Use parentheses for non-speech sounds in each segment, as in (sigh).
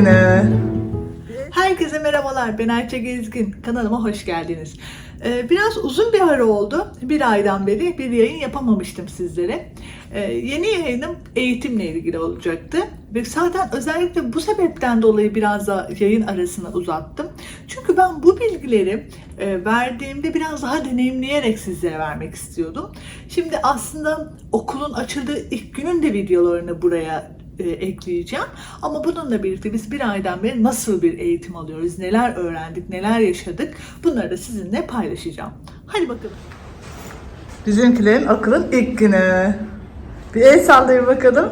günü. Herkese merhabalar. Ben Ayça Gezgin. Kanalıma hoş geldiniz. Ee, biraz uzun bir ara oldu. Bir aydan beri bir yayın yapamamıştım sizlere. Ee, yeni yayınım eğitimle ilgili olacaktı. Ve zaten özellikle bu sebepten dolayı biraz da yayın arasını uzattım. Çünkü ben bu bilgileri e, verdiğimde biraz daha deneyimleyerek sizlere vermek istiyordum. Şimdi aslında okulun açıldığı ilk günün de videolarını buraya e, ekleyeceğim. Ama bununla birlikte biz bir aydan beri nasıl bir eğitim alıyoruz, neler öğrendik, neler yaşadık bunları da sizinle paylaşacağım. Hadi bakalım. Bizimkilerin okulun ilk günü. Bir el sallayın bakalım.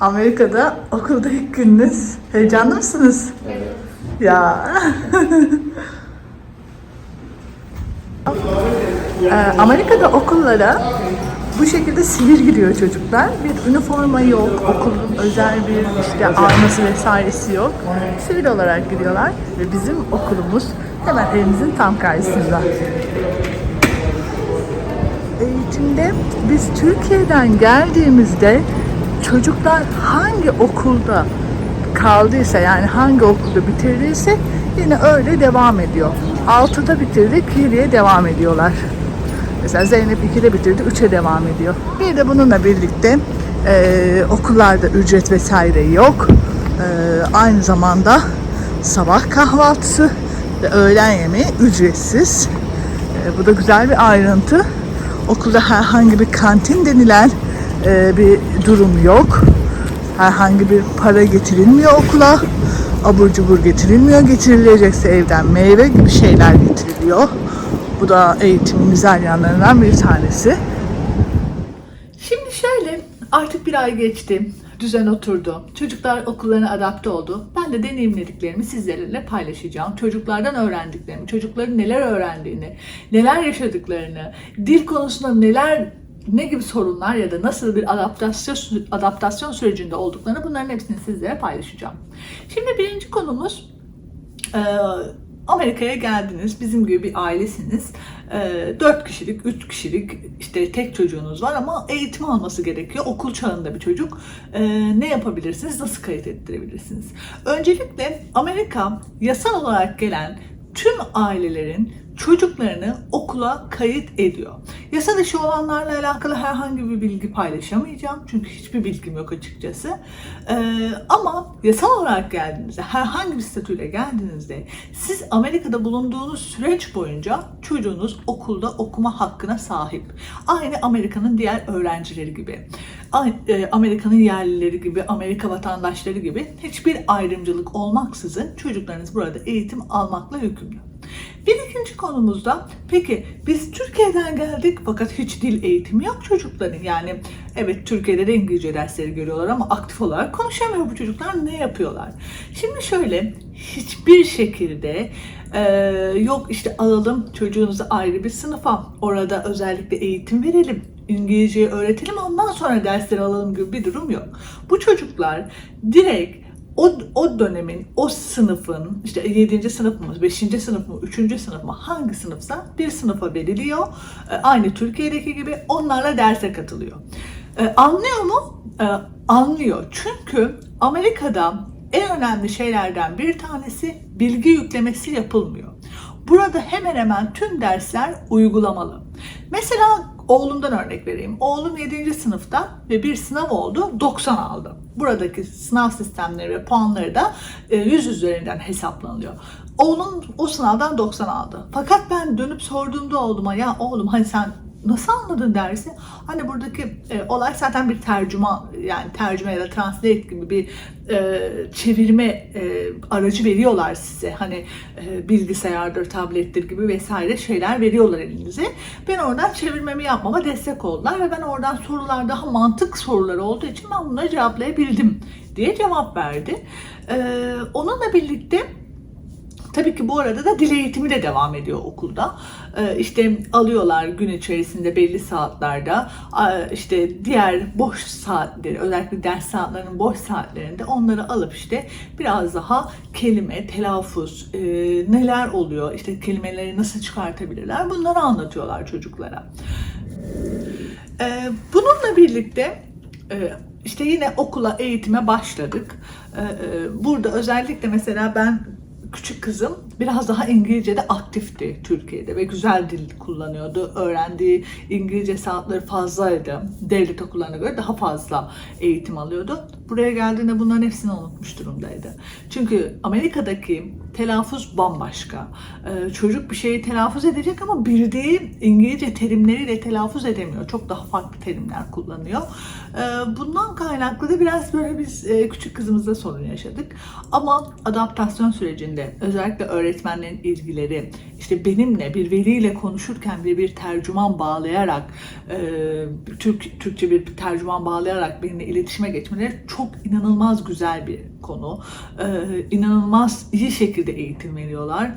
Amerika'da okulda ilk gününüz. Heyecanlı mısınız? Evet. Ya. (laughs) Ee, Amerika'da okullara bu şekilde sivil giriyor çocuklar. Bir üniforma yok, okulun özel bir işte aynası vesairesi yok. Sivil olarak giriyorlar ve bizim okulumuz hemen evimizin tam karşısında. Eğitimde biz Türkiye'den geldiğimizde çocuklar hangi okulda kaldıysa yani hangi okulda bitirdiyse yine öyle devam ediyor. 6'da bitirdik, 7'ye devam ediyorlar. Mesela Zeynep 2'de bitirdi, 3'e devam ediyor. Bir de bununla birlikte e, okullarda ücret vesaire yok. E, aynı zamanda sabah kahvaltısı ve öğlen yemeği ücretsiz. E, bu da güzel bir ayrıntı. Okulda herhangi bir kantin denilen e, bir durum yok. Herhangi bir para getirilmiyor okula. Abur cubur getirilmiyor. Getirilecekse evden meyve gibi şeyler getiriliyor. Bu da eğitimin güzel yanlarından bir tanesi. Şimdi şöyle artık bir ay geçti. Düzen oturdu. Çocuklar okullarına adapte oldu. Ben de deneyimlediklerimi sizlerle paylaşacağım. Çocuklardan öğrendiklerimi, çocukların neler öğrendiğini, neler yaşadıklarını, dil konusunda neler ne gibi sorunlar ya da nasıl bir adaptasyon adaptasyon sürecinde olduklarını bunların hepsini sizlere paylaşacağım. Şimdi birinci konumuz Amerika'ya geldiniz, bizim gibi bir ailesiniz. E, 4 kişilik, 3 kişilik işte tek çocuğunuz var ama eğitim alması gerekiyor. Okul çağında bir çocuk. E, ne yapabilirsiniz, nasıl kayıt ettirebilirsiniz? Öncelikle Amerika yasal olarak gelen tüm ailelerin çocuklarını okula kayıt ediyor. Yasa dışı olanlarla alakalı herhangi bir bilgi paylaşamayacağım. Çünkü hiçbir bilgim yok açıkçası. Ee, ama yasal olarak geldiğinizde, herhangi bir statüyle geldiğinizde siz Amerika'da bulunduğunuz süreç boyunca çocuğunuz okulda okuma hakkına sahip. Aynı Amerika'nın diğer öğrencileri gibi. E, Amerika'nın yerlileri gibi, Amerika vatandaşları gibi hiçbir ayrımcılık olmaksızın çocuklarınız burada eğitim almakla yükümlü. Bir ikinci konumuzda peki biz Türkiye'den geldik fakat hiç dil eğitimi yok çocukların. Yani evet Türkiye'de de İngilizce dersleri görüyorlar ama aktif olarak konuşamıyor bu çocuklar ne yapıyorlar? Şimdi şöyle hiçbir şekilde e, yok işte alalım çocuğunuzu ayrı bir sınıfa orada özellikle eğitim verelim İngilizceyi öğretelim ondan sonra dersleri alalım gibi bir durum yok. Bu çocuklar direkt o, o dönemin, o sınıfın, işte 7. sınıf mı, 5. sınıf mı, 3. sınıf mı, hangi sınıfsa bir sınıfa veriliyor. E, Aynı Türkiye'deki gibi onlarla derse katılıyor. E, Anlıyor mu? E, Anlıyor. Çünkü Amerika'da en önemli şeylerden bir tanesi bilgi yüklemesi yapılmıyor. Burada hemen hemen tüm dersler uygulamalı. Mesela oğlumdan örnek vereyim. Oğlum 7. sınıfta ve bir sınav oldu 90 aldı. Buradaki sınav sistemleri ve puanları da e, 100 üzerinden hesaplanıyor. Oğlum o sınavdan 90 aldı. Fakat ben dönüp sorduğumda oğluma ya oğlum hani sen nasıl anladın dersi? Hani buradaki e, olay zaten bir tercüme yani tercüme ya da translate gibi bir e, çevirme e, aracı veriyorlar size. Hani e, bilgisayardır, tablettir gibi vesaire şeyler veriyorlar elinize. Ben oradan çevirmemi yapmama destek oldular ve ben oradan sorular daha mantık soruları olduğu için ben bunları cevaplayabildim diye cevap verdi. E, onunla birlikte Tabii ki bu arada da dil eğitimi de devam ediyor okulda. Ee, işte alıyorlar gün içerisinde belli saatlerde Aa, işte diğer boş saatleri özellikle ders saatlerinin boş saatlerinde onları alıp işte biraz daha kelime, telaffuz, e, neler oluyor, işte kelimeleri nasıl çıkartabilirler bunları anlatıyorlar çocuklara. Ee, bununla birlikte e, işte yine okula, eğitime başladık. Ee, e, Burada özellikle mesela ben küçük kızım biraz daha İngilizce'de aktifti Türkiye'de ve güzel dil kullanıyordu. Öğrendiği İngilizce saatleri fazlaydı. Devlet okullarına göre daha fazla eğitim alıyordu. Buraya geldiğinde bunların hepsini unutmuş durumdaydı. Çünkü Amerika'daki telaffuz bambaşka. Ee, çocuk bir şeyi telaffuz edecek ama bildiği İngilizce terimleriyle telaffuz edemiyor. Çok daha farklı terimler kullanıyor. Ee, bundan kaynaklı da biraz böyle biz e, küçük kızımızda sorun yaşadık. Ama adaptasyon sürecinde özellikle öğretmenlerin ilgileri, işte benimle bir veliyle konuşurken bir bir tercüman bağlayarak, e, Türk Türkçe bir tercüman bağlayarak benimle iletişime geçmeleri çok inanılmaz güzel bir konu. E, inanılmaz iyi şekilde eğitim veriyorlar.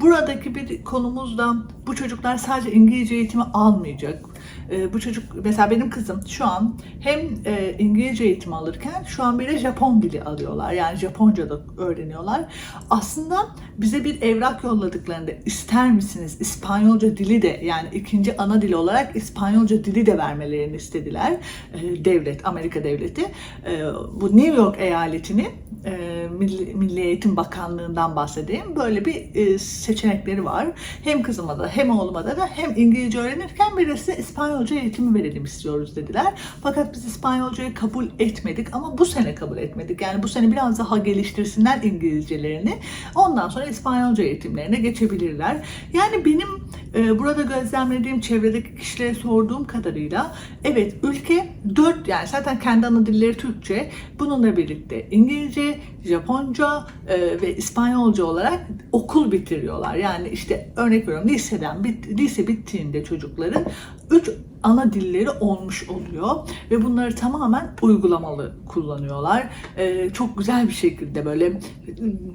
Buradaki bir konumuzda bu çocuklar sadece İngilizce eğitimi almayacak. E, bu çocuk mesela benim kızım şu an hem e, İngilizce eğitimi alırken şu an bir de Japon dili alıyorlar. Yani Japonca da öğreniyorlar. Aslında bize bir evrak yolladıklarında ister misiniz İspanyolca dili de yani ikinci ana dili olarak İspanyolca dili de vermelerini istediler. E, devlet, Amerika devleti. E, bu New York eyaletinin e, Milli, Eğitim Bakanlığı'ndan bahsedeyim. Böyle bir seçenekleri var. Hem kızıma da hem oğluma da da hem İngilizce öğrenirken bir de size İspanyolca eğitimi verelim istiyoruz dediler. Fakat biz İspanyolcayı kabul etmedik ama bu sene kabul etmedik. Yani bu sene biraz daha geliştirsinler İngilizcelerini. Ondan sonra İspanyolca eğitimlerine geçebilirler. Yani benim e, burada gözlemlediğim çevredeki kişilere sorduğum kadarıyla evet ülke dört yani zaten kendi ana dilleri Türkçe. Bununla birlikte İngilizce, Japonca e, ve İspanyolca olarak okul bitiriyorlar. Yani işte örnek veriyorum liseden bit, lise bittiğinde çocukların üç ana dilleri olmuş oluyor ve bunları tamamen uygulamalı kullanıyorlar. E, çok güzel bir şekilde böyle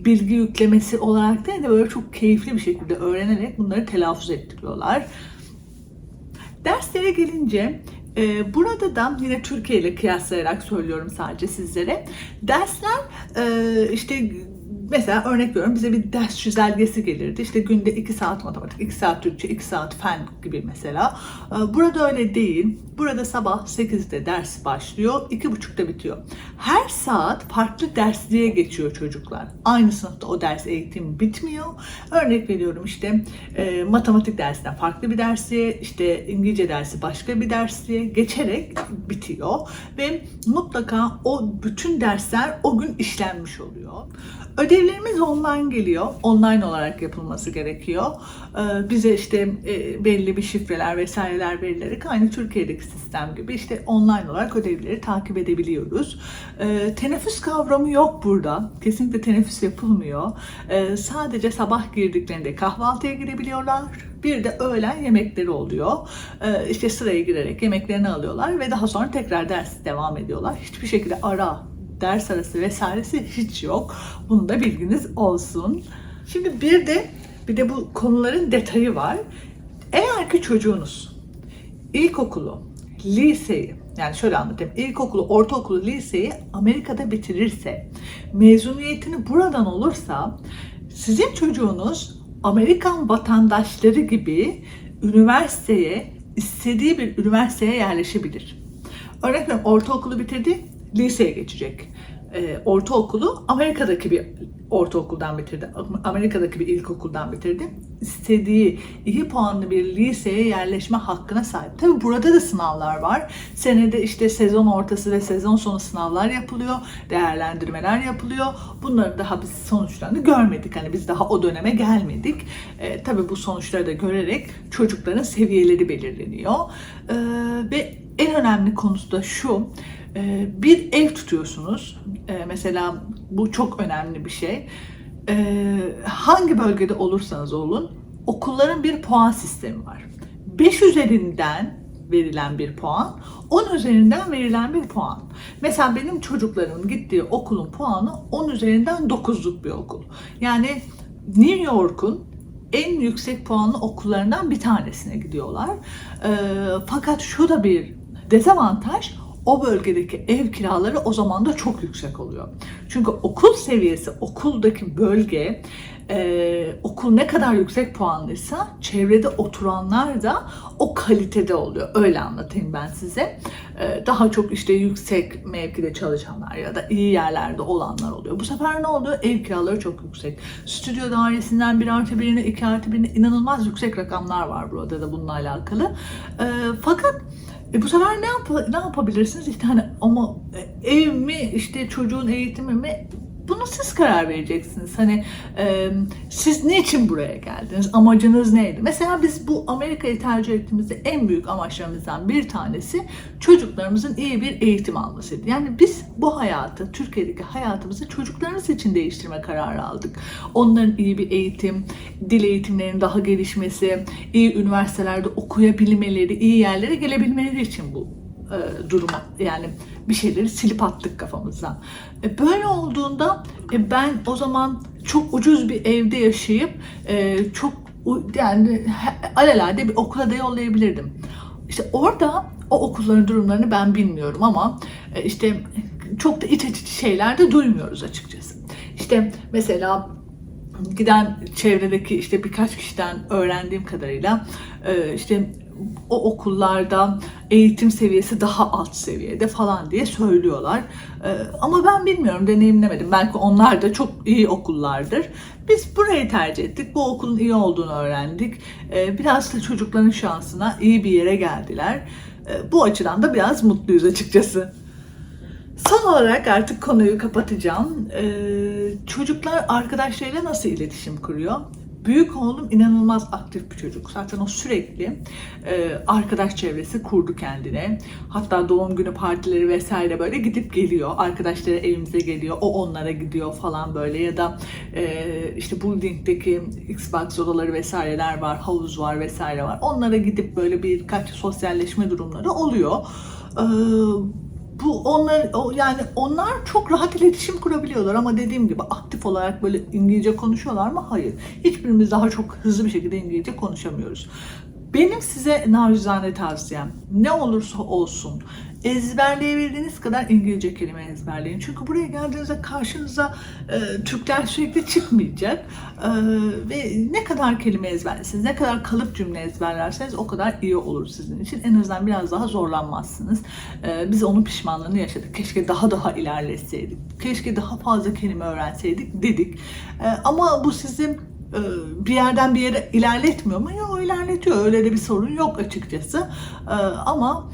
bilgi yüklemesi olarak değil de böyle çok keyifli bir şekilde öğrenerek bunları telaffuz ettiriyorlar. Derslere gelince e, burada da yine Türkiye ile kıyaslayarak söylüyorum sadece sizlere. Dersler e, işte mesela örnek veriyorum bize bir ders çizelgesi gelirdi. İşte günde 2 saat matematik, 2 saat Türkçe, 2 saat fen gibi mesela. E, Burada öyle değil. Burada sabah 8'de ders başlıyor, 2.30'da bitiyor. Her saat farklı dersliğe geçiyor çocuklar. Aynı sınıfta o ders eğitim bitmiyor. Örnek veriyorum işte e, matematik dersinden farklı bir dersliğe, işte İngilizce dersi başka bir dersliğe geçerek bitiyor. Ve mutlaka o bütün dersler o gün işlenmiş oluyor. Ödevlerimiz online geliyor. Online olarak yapılması gerekiyor. Ee, bize işte e, belli bir şifreler vesaireler verilerek aynı Türkiye'deki sistem gibi işte online olarak ödevleri takip edebiliyoruz. Ee, teneffüs kavramı yok burada. Kesinlikle teneffüs yapılmıyor. Ee, sadece sabah girdiklerinde kahvaltıya girebiliyorlar. Bir de öğlen yemekleri oluyor. Ee, işte sıraya girerek yemeklerini alıyorlar ve daha sonra tekrar ders devam ediyorlar. Hiçbir şekilde ara ders arası vesairesi hiç yok. Bunu da bilginiz olsun. Şimdi bir de bir de bu konuların detayı var. Eğer ki çocuğunuz ilkokulu, liseyi yani şöyle anlatayım. İlkokulu, ortaokulu, liseyi Amerika'da bitirirse, mezuniyetini buradan olursa sizin çocuğunuz Amerikan vatandaşları gibi üniversiteye, istediği bir üniversiteye yerleşebilir. Veriyorum ortaokulu bitirdi, liseye geçecek. Ee, ortaokulu Amerika'daki bir ortaokuldan bitirdi. Amerika'daki bir ilkokuldan bitirdi. İstediği iyi puanlı bir liseye yerleşme hakkına sahip. Tabi burada da sınavlar var. Senede işte sezon ortası ve sezon sonu sınavlar yapılıyor. Değerlendirmeler yapılıyor. Bunları daha biz sonuçlarını görmedik. Hani biz daha o döneme gelmedik. Ee, tabii bu sonuçları da görerek çocukların seviyeleri belirleniyor. Ee, ve en önemli konusu da şu. Ee, bir ev tutuyorsunuz. Ee, mesela bu çok önemli bir şey. Ee, hangi bölgede olursanız olun okulların bir puan sistemi var. 5 üzerinden verilen bir puan, 10 üzerinden verilen bir puan. Mesela benim çocuklarımın gittiği okulun puanı 10 üzerinden 9'luk bir okul. Yani New York'un en yüksek puanlı okullarından bir tanesine gidiyorlar. Ee, fakat şu da bir dezavantaj, o bölgedeki ev kiraları o zaman da çok yüksek oluyor. Çünkü okul seviyesi, okuldaki bölge e, okul ne kadar yüksek puanlıysa çevrede oturanlar da o kalitede oluyor. Öyle anlatayım ben size. E, daha çok işte yüksek mevkide çalışanlar ya da iyi yerlerde olanlar oluyor. Bu sefer ne oluyor? Ev kiraları çok yüksek. Stüdyo dairesinden 1 artı 1'ine 2 artı 1'ine inanılmaz yüksek rakamlar var burada da bununla alakalı. E, fakat e bu sefer ne, yap ne yapabilirsiniz? İşte hani ama e, ev mi işte çocuğun eğitimi mi bunu siz karar vereceksiniz. Hani e, siz niçin buraya geldiniz? Amacınız neydi? Mesela biz bu Amerika'yı tercih ettiğimizde en büyük amaçlarımızdan bir tanesi çocuklarımızın iyi bir eğitim almasıydı. Yani biz bu hayatı, Türkiye'deki hayatımızı çocuklarımız için değiştirme kararı aldık. Onların iyi bir eğitim, dil eğitimlerinin daha gelişmesi, iyi üniversitelerde okuyabilmeleri, iyi yerlere gelebilmeleri için bu e, duruma yani bir şeyleri silip attık kafamızdan. E, böyle olduğunda e, ben o zaman çok ucuz bir evde yaşayıp e, çok yani alelade bir okula da yollayabilirdim. İşte orada o okulların durumlarını ben bilmiyorum ama e, işte çok da iç açıcı şeyler de duymuyoruz açıkçası. İşte mesela giden çevredeki işte birkaç kişiden öğrendiğim kadarıyla e, işte o okullarda eğitim seviyesi daha alt seviyede falan diye söylüyorlar. E, Ama ben bilmiyorum, deneyimlemedim. Belki onlar da çok iyi okullardır. Biz burayı tercih ettik. Bu okulun iyi olduğunu öğrendik. E, Biraz da çocukların şansına iyi bir yere geldiler. E, Bu açıdan da biraz mutluyuz açıkçası. Son olarak artık konuyu kapatacağım. Ee, çocuklar arkadaşlarıyla nasıl iletişim kuruyor? Büyük oğlum inanılmaz aktif bir çocuk. Zaten o sürekli e, arkadaş çevresi kurdu kendine. Hatta doğum günü partileri vesaire böyle gidip geliyor. Arkadaşları evimize geliyor. O onlara gidiyor falan böyle. Ya da e, işte building'deki Xbox odaları vesaireler var. Havuz var vesaire var. Onlara gidip böyle birkaç sosyalleşme durumları oluyor. Ee, bu onlar yani onlar çok rahat iletişim kurabiliyorlar ama dediğim gibi aktif olarak böyle İngilizce konuşuyorlar mı? Hayır. Hiçbirimiz daha çok hızlı bir şekilde İngilizce konuşamıyoruz. Benim size nacizane tavsiyem ne olursa olsun ezberleyebildiğiniz kadar İngilizce kelime ezberleyin. Çünkü buraya geldiğinizde karşınıza e, Türkler sürekli çıkmayacak. E, ve ne kadar kelime ezberlerseniz, ne kadar kalıp cümle ezberlerseniz o kadar iyi olur sizin için. En azından biraz daha zorlanmazsınız. E, biz onun pişmanlığını yaşadık. Keşke daha daha ilerletseydik. Keşke daha fazla kelime öğrenseydik dedik. E, ama bu sizin bir yerden bir yere ilerletmiyor mu? Yok ilerletiyor. Öyle de bir sorun yok açıkçası. E, Ama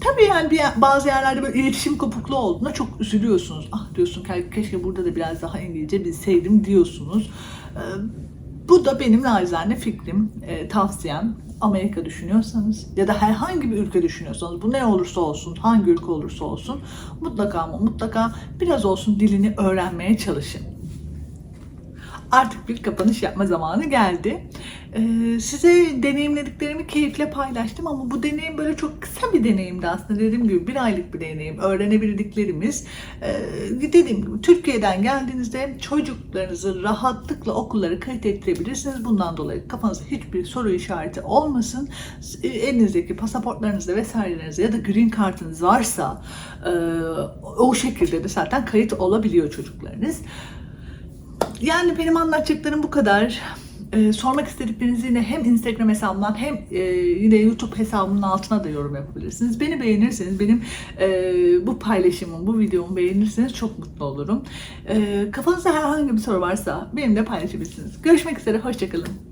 tabii yani bir, bazı yerlerde böyle iletişim kopukluğu olduğunda çok üzülüyorsunuz. Ah diyorsun "Ke- keşke burada da biraz daha İngilizce bilseydim diyorsunuz. E, Bu da benim nacizane fikrim, e, tavsiyem. Amerika düşünüyorsanız ya da herhangi bir ülke düşünüyorsanız bu ne olursa olsun, hangi ülke olursa olsun mutlaka ama mutlaka biraz olsun dilini öğrenmeye çalışın artık bir kapanış yapma zamanı geldi. Ee, size deneyimlediklerimi keyifle paylaştım ama bu deneyim böyle çok kısa bir deneyimdi aslında. Dediğim gibi bir aylık bir deneyim. Öğrenebildiklerimiz. Ee, dediğim gibi Türkiye'den geldiğinizde çocuklarınızı rahatlıkla okullara kayıt ettirebilirsiniz. Bundan dolayı kafanızda hiçbir soru işareti olmasın. Ee, Elinizdeki pasaportlarınızda vesairelerinizde ya da green kartınız varsa e, o şekilde de zaten kayıt olabiliyor çocuklarınız. Yani benim anlatacaklarım bu kadar. Ee, sormak istediklerinizi yine hem Instagram hesabımdan hem e, yine YouTube hesabımın altına da yorum yapabilirsiniz. Beni beğenirseniz, benim e, bu paylaşımım, bu videomu beğenirseniz çok mutlu olurum. E, kafanızda herhangi bir soru varsa benimle paylaşabilirsiniz. Görüşmek üzere, hoşçakalın.